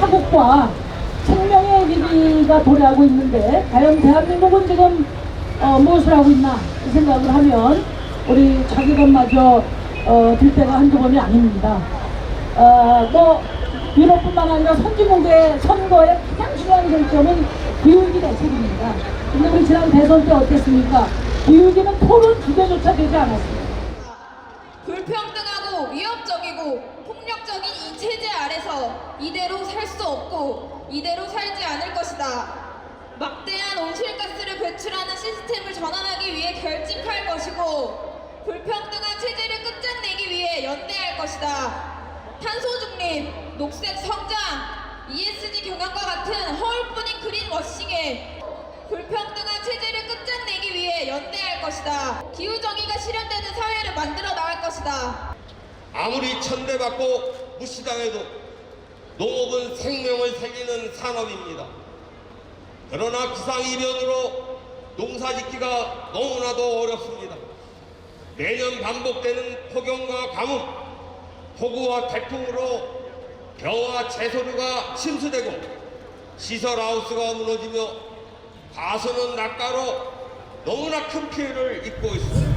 폭력과 생명의 위기가 도래하고 있는데 과연 대한민국은 지금 어, 무엇을 하고 있나 이 생각을 하면 우리 자기감마저 어, 들 때가 한두 번이 아닙니다. 어, 뭐 유럽뿐만 아니라 선진국의 선거의 가장 중요한 쟁점은 기후위기 대책입니다. 근데 우리 지난 대선 때 어땠습니까? 기후위기는 토론 주제조차 되지 않았습니다. 불평등 위협적이고 폭력적인 이 체제 아래서 이대로 살 수 없고 이대로 살지 않을 것이다. 막대한 온실가스를 배출하는 시스템을 전환하기 위해 결집할 것이고 불평등한 체제를 끝장내기 위해 연대할 것이다. 탄소 중립, 녹색 성장, ESG 경영과 같은 허울뿐인 그린워싱에 불평등한 체제를 끝장내기 위해 연대할 것이다. 기후 정의가 실현되는 사회를 만들어 나갈 것이다. 아무리 천대받고 무시당해도 농업은 생명을 새기는 산업입니다. 그러나 기상이변으로 농사 짓기가 너무나도 어렵습니다. 매년 반복되는 폭염과 가뭄, 폭우와 태풍으로 벼와 채소류가 침수되고 시설하우스가 무너지며 가수는 낙가로 너무나 큰 피해를 입고 있습니다.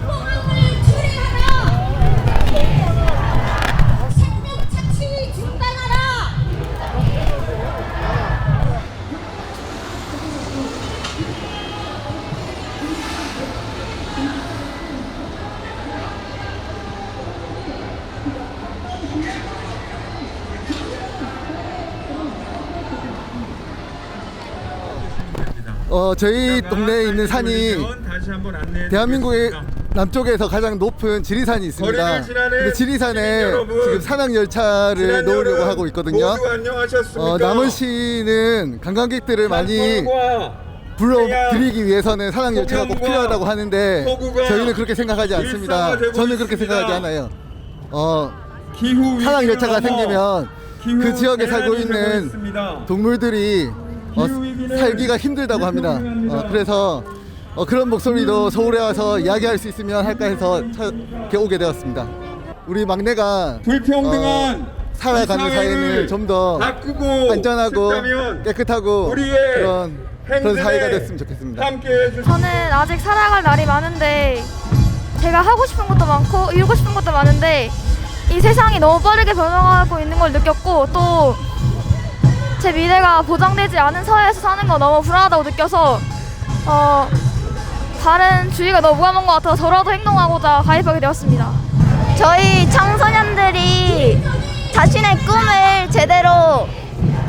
어, 저희 동네에 있는 산이 대한민국의. 남쪽에서 가장 높은 지리산이 있습니다. 근데 지리산에 지금 산악 열차를 놓으려고 하고 있거든요. 어, 남원시는 관광객들을 많이 불러들이기 위해서는 산악 열차가 꼭 필요하다고 하는데 저희는 그렇게 생각하지 않습니다. 저는 그렇게. 생각하지 않아요. 어, 산악 열차가 생기면 그 지역에 살고 있는. 동물들이 살기가 힘들다고 합니다. 어, 그래서 어, 그런 목소리도 서울에 와서 이야기할 수 있으면 할까 해서 차, 이렇게 오게 되었습니다. 우리 막내가 불평등한 어, 살아가는 이 사회를 좀더 바꾸고 안전하고 깨끗하고 우리의 그런 그런 사회가 됐으면 좋겠습니다. 저는 아직 살아갈 날이 많은데 제가 하고 싶은 것도 많고 이루고 싶은 것도 많은데 이 세상이 너무 빠르게 변화하고 있는 걸 느꼈고 또 제 미래가 보장되지 않은 사회에서 사는 거 너무 불안하다고 느껴서 어 다른 주의가 너무 무감한 것 같아서 저라도 행동하고자 가입하게 되었습니다. 저희 청소년들이 자신의 꿈을 제대로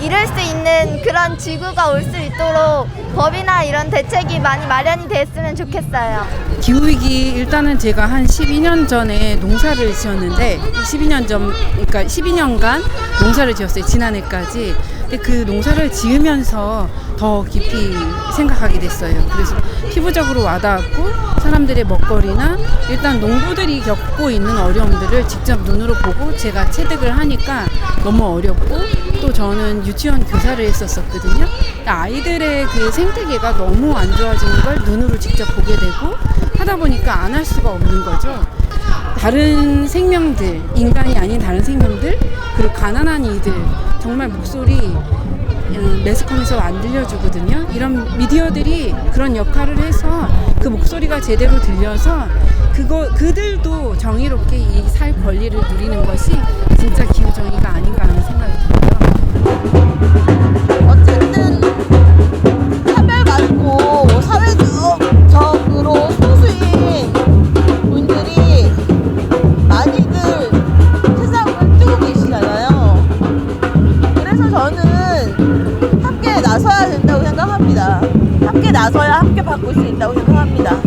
이룰 수 있는 그런 지구가 올 수 있도록 법이나 이런 대책이 많이 마련이 됐으면 좋겠어요. 기후위기 일단은 제가 한 12년 전에 농사를 지었는데 12년 전 그러니까 12년간 농사를 지었어요 지난해까지 그 농사를 지으면서 더 깊이 생각하게 됐어요 그래서 피부적으로 와닿았고 사람들의 먹거리나 일단 농부들이 겪고 있는 어려움들을 직접 눈으로 보고 제가 체득을 하니까 너무 어렵고 또 저는 유치원 교사를 했었었거든요 아이들의 그 생태계가 너무 안 좋아지는 걸 눈으로 직접 보게 되고 하다 보니까 안 할 수가 없는 거죠. 다른 생명들, 인간이 아닌 다른 생명들, 그리고 가난한 이들, 정말 목소리 음, 매스컴에서 안 들려주거든요. 이런 미디어들이 그런 역할을 해서 그 목소리가 제대로 들려서 그거 그들도 정의롭게 이 살 권리를 누리는 것이 진짜 기후 정의가 아닌가 나서야 함께 바꿀 수 있다고 생각합니다. 다,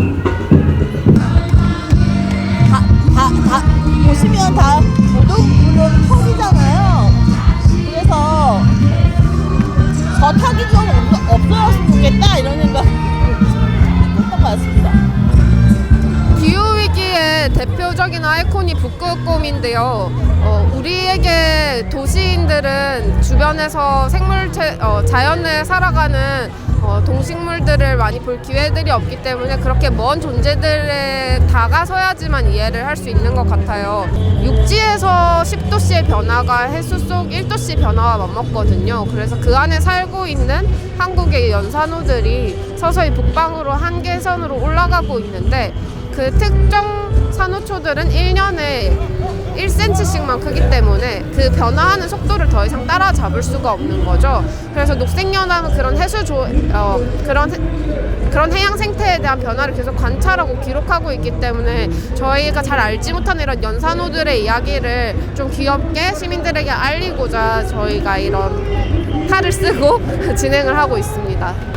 북극곰인데요. 어, 우리에게 도시인들은 주변에서 생물체, 어, 자연을 살아가는 어, 동식물들을 많이 볼 기회들이 없기 때문에 그렇게 먼 존재들에 다가서야지만 이해를 할 수 있는 것 같아요. 육지에서 10도씨의 변화가 해수 속 1도씨 변화와 맞먹거든요. 그래서 그 안에 살고 있는 한국의 연산호들이 서서히 북방으로 한계선으로 올라가고 있는데 그 특정 산호초들은 1년에 1cm씩만 크기 때문에 그 변화하는 속도를 더 이상 따라잡을 수가 없는 거죠. 그래서 녹색연합은 그런 해수 조, 어, 그런 해- 그런 해양 생태에 대한 변화를 계속 관찰하고 기록하고 있기 때문에 저희가 잘 알지 못한 이런 연산호들의 이야기를 좀 귀엽게 시민들에게 알리고자 저희가 이런 탈을 쓰고 진행을 하고 있습니다.